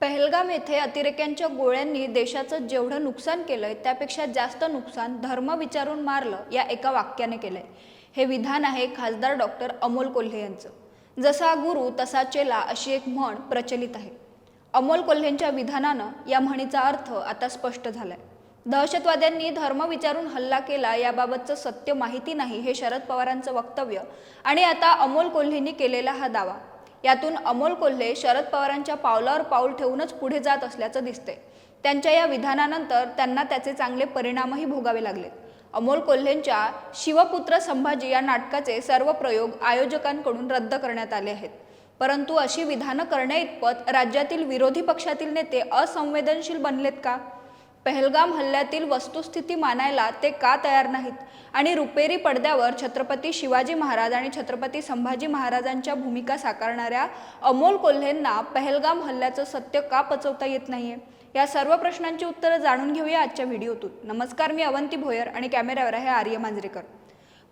पहलगाम येथे अतिरेक्यांच्या गोळ्यांनी देशाचं जेवढं नुकसान केलंय त्यापेक्षा जास्त नुकसान धर्म विचारून मारलं या एका वाक्याने केलंय. हे विधान आहे खासदार डॉक्टर अमोल कोल्हे यांचं. जसा गुरु तसा चेला अशी एक म्हण प्रचलित आहे. अमोल कोल्हेंच्या विधानानं या म्हणीचा अर्थ आता स्पष्ट झालाय. दहशतवाद्यांनी धर्म विचारून हल्ला केला याबाबतचं सत्य माहिती नाही हे शरद पवारांचं वक्तव्य आणि आता अमोल कोल्हेंनी केलेला हा दावा. यातून अमोल कोल्हे शरद पवारांच्या पावलावर पाऊल ठेवूनच पुढे जात असल्याचं दिसतंय. त्यांच्या या विधानानंतर त्यांना त्याचे चांगले परिणामही भोगावे लागलेत अमोल कोल्हेंच्या शिवपुत्र संभाजी या नाटकाचे सर्व प्रयोग आयोजकांकडून रद्द करण्यात आले आहेत. परंतु अशी विधानं करण्याइतपत राज्यातील विरोधी पक्षातील नेते असंवेदनशील बनलेत का? पहलगाम हल्ल्यातील वस्तुस्थिती मानायला ते का तयार नाहीत? आणि रुपेरी पडद्यावर छत्रपती शिवाजी महाराज आणि छत्रपती संभाजी महाराजांच्या भूमिका साकारणाऱ्या अमोल कोल्हेंना पहलगाम हल्ल्याचं सत्य का पचवता येत नाहीये? या सर्व प्रश्नांची उत्तरं जाणून घेऊया आजच्या व्हिडिओतून. नमस्कार मी अवंती भोयर आणि कॅमेऱ्यावर आहे आर्य मांजरेकर.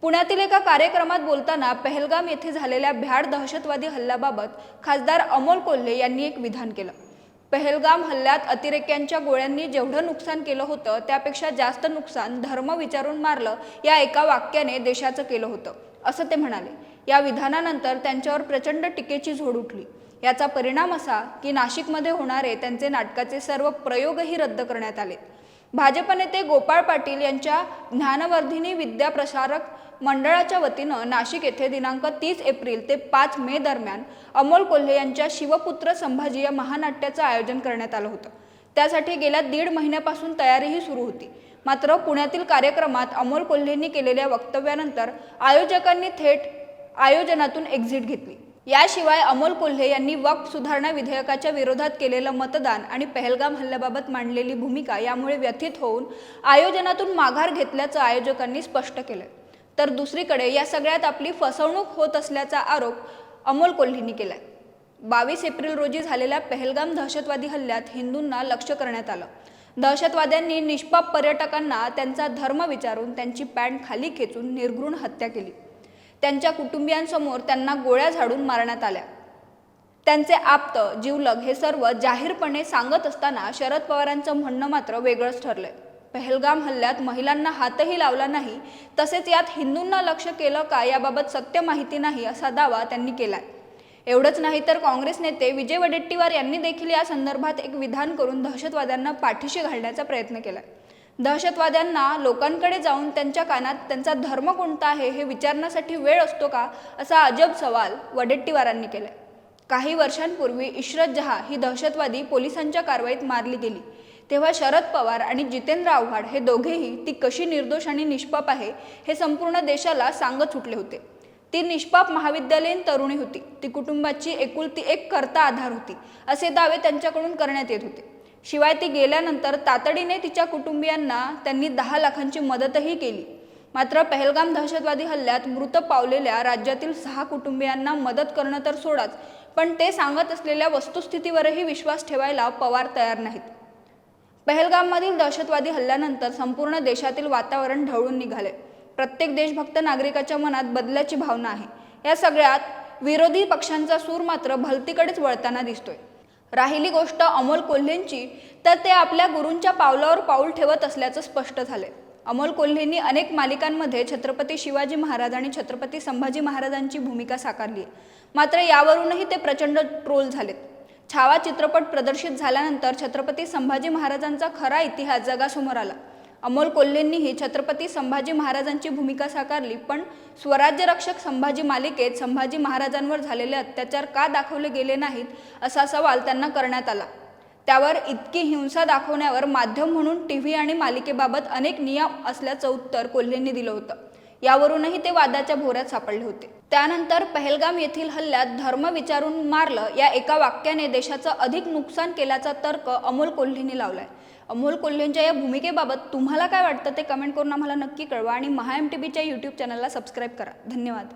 पुण्यातील एका कार्यक्रमात बोलताना पहलगाम येथे झालेल्या भ्याड दहशतवादी हल्ल्याबाबत खासदार अमोल कोल्हे यांनी एक विधान केलं. पहलगाम हल्ल्यात अतिरेक्यांच्या गोळ्यांनी जेवढं नुकसान केलं होतं त्यापेक्षा जास्त नुकसान धर्म विचारून मारलं या एका वाक्याने देशाचं केलं होतं. असं ते म्हणाले. या विधानानंतर त्यांच्यावर प्रचंड टीकेची झोड उठली. याचा परिणाम असा की नाशिकमध्ये होणारे त्यांचे नाटकाचे सर्व प्रयोगही रद्द करण्यात आले भाजप नेते गोपाळ पाटील यांच्या ज्ञानवर्धिनी विद्याप्रसारक मंडळाच्या वतीनं नाशिक येथे दिनांक तीस एप्रिल ते पाच मे दरम्यान अमोल कोल्हे यांच्या शिवपुत्र संभाजी या महानाट्याचं आयोजन करण्यात आलं होतं. त्यासाठी गेल्या दीड महिन्यापासून तयारीही सुरू होती. मात्र पुण्यातील कार्यक्रमात अमोल कोल्हेंनी केलेल्या वक्तव्यानंतर आयोजकांनी थेट आयोजनातून एक्झिट घेतली. याशिवाय अमोल कोल्हे यांनी वक्फ सुधारणा विधेयकाच्या विरोधात केलेलं मतदान आणि पहलगाम हल्ल्याबाबत मांडलेली भूमिका यामुळे व्यथित होऊन आयोजनातून माघार घेतल्याचं आयोजकांनी स्पष्ट केलं तर दुसरीकडे या सगळ्यात आपली फसवणूक होत असल्याचा आरोप अमोल कोल्हेंनी केलाय. बावीस एप्रिल रोजी झालेल्या पहलगाम दहशतवादी हल्ल्यात हिंदूंना लक्ष करण्यात आलं. दहशतवाद्यांनी निष्पाप पर्यटकांना त्यांचा धर्म विचारून त्यांची पॅन्ट खाली खेचून निर्घृण हत्या केली. त्यांच्या कुटुंबियांसमोर त्यांना गोळ्या झाडून मारण्यात आल्या. त्यांचे आप्त जीवलग हे सर्व जाहीरपणे सांगत असताना शरद पवारांचं म्हणणं मात्र वेगळंच ठरलंय. पहलगाम हल्ल्यात महिलांना हातही लावला नाही तसेच यात हिंदूंना लक्ष केलं का याबाबत सत्य माहिती नाही असा दावा त्यांनी केलाय. एवढंच नाही तर काँग्रेस नेते विजय वडेट्टीवार यांनी देखील या संदर्भात एक विधान करून दहशतवाद्यांना पाठीशी घालण्याचा प्रयत्न केलाय. दहशतवाद्यांना लोकांकडे जाऊन त्यांच्या कानात त्यांचा धर्म कोणता आहे हे विचारण्यासाठी वेळ असतो का असा अजब सवाल वडेट्टीवारांनी केलाय. काही वर्षांपूर्वी इशरत जहा ही दहशतवादी पोलिसांच्या कारवाईत मारली गेली. तेव्हा शरद पवार आणि जितेंद्र आव्हाड हे दोघेही ती कशी निर्दोष आणि निष्पाप आहे हे संपूर्ण देशाला सांगत सुटले होते. ती निष्पाप महाविद्यालयीन तरुणी होती. ती कुटुंबाची एकुलती एक करता आधार होती असे दावे त्यांच्याकडून करण्यात येत होते. शिवाय ती गेल्यानंतर तातडीने तिच्या कुटुंबियांना त्यांनी दहा लाखांची मदतही केली. मात्र पहलगाम दहशतवादी हल्ल्यात मृत पावलेल्या राज्यातील सहा कुटुंबियांना मदत करणं तर सोडाच पण ते सांगत असलेल्या वस्तुस्थितीवरही विश्वास ठेवायला पवार तयार नाहीत. पहलगाममधील दहशतवादी हल्ल्यानंतर संपूर्ण देशातील वातावरण ढवळून निघाले प्रत्येक देशभक्त नागरिकाच्या मनात बदलाची भावना आहे. या सगळ्यात विरोधी पक्षांचा सूर मात्र भलतीकडेच वळताना दिसतोय. राहिली गोष्ट अमोल कोल्हेंची तर ते आपल्या गुरूंच्या पावलावर पाऊल ठेवत असल्याचं स्पष्ट झालंय. अमोल कोल्हेंनी अनेक मालिकांमध्ये छत्रपती शिवाजी महाराज आणि छत्रपती संभाजी महाराजांची भूमिका साकारली मात्र यावरूनही ते प्रचंड ट्रोल झालेत. छावा चित्रपट प्रदर्शित झाल्यानंतर छत्रपती संभाजी महाराजांचा खरा इतिहास जगासमोर आला. अमोल कोल्हेंनीही छत्रपती संभाजी महाराजांची भूमिका साकारली पण स्वराज्य रक्षक संभाजी मालिकेत संभाजी महाराजांवर झालेले अत्याचार का दाखवले गेले नाहीत असा सवाल त्यांना करण्यात आला. त्यावर इतकी हिंसा दाखवण्यावर माध्यम म्हणून टी व्ही आणि मालिकेबाबत अनेक नियम असल्याचं उत्तर कोल्हेंनी दिलं होतं. यावरूनही ते वादाच्या भोऱ्यात सापडले होते. त्यानंतर पहलगाम येथील हल्ल्यात धर्म विचारून मारलं या एका वाक्याने देशाचं अधिक नुकसान केल्याचा तर्क अमोल कोल्हेने लावलाय. अमोल कोल्हेंच्या या भूमिकेबाबत तुम्हाला काय वाटतं ते कमेंट करून आम्हाला नक्की कळवा आणि महा एम टी बीच्या यूट्यूब चॅनलला सबस्क्राईब करा. धन्यवाद.